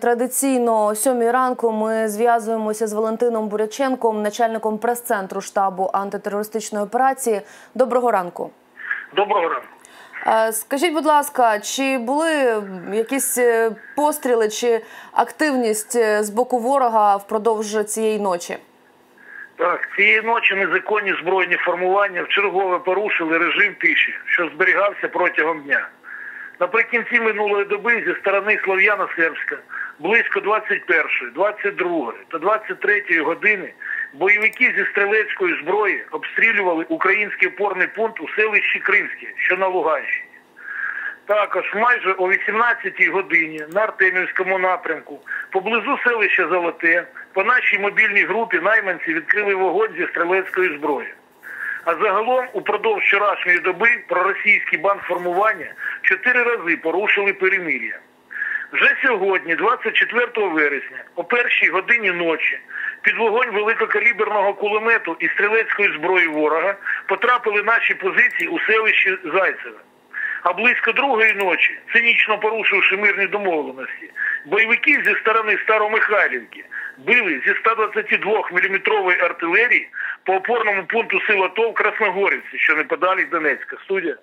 Традиційно о сьомій ранку ми зв'язуємося з Валентином Буряченком, начальником прес-центру штабу антитерористичної операції. Доброго ранку. Доброго ранку. Е, Скажіть, будь ласка, чи були якісь е, постріли чи активність е, з боку ворога впродовж цієї ночі? Так, цієї ночі незаконні збройні формування вчергове порушили режим тиші, що зберігався протягом дня. Наприкінці минулої доби зі сторони Слов'яно-Сербська близько 21, 22 та 23 години бойовики зі стрілецької зброї обстрілювали український опорний пункт у селищі Кримське, що на Луганщині. Також майже о 18-й годині на Артемівському напрямку поблизу селища Золоте по нашій мобільній групі найманці відкрили вогонь зі стрілецької зброї. А загалом упродовж вчорашньої доби проросійські бандформування чотири рази порушили перемир'я. Вже сьогодні, 24 вересня, о першій годині ночі, під вогонь великокаліберного кулемету і стрілецької зброї ворога потрапили наші позиції у селищі Зайцеве. А близько другої ночі, цинічно порушивши мирні домовленості, бойовики зі сторони Старомихайлівки били зі 122 мм артилерії по опорному пункту сил АТО в Красногорівці, що неподалік Донецька. Студія.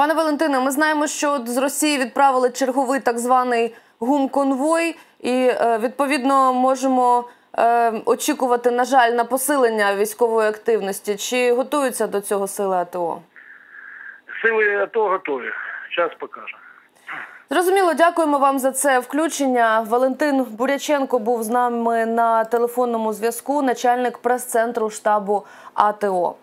Пане Валентине, ми знаємо, що з Росії відправили черговий так званий гум-конвой, і е, відповідно можемо е, очікувати, на жаль, на посилення військової активності. Чи готуються до цього сили АТО? Сили АТО готові. Час покаже. Зрозуміло, дякуємо вам за це включення. Валентин Буряченко був з нами на телефонному зв'язку, начальник прес-центру штабу АТО.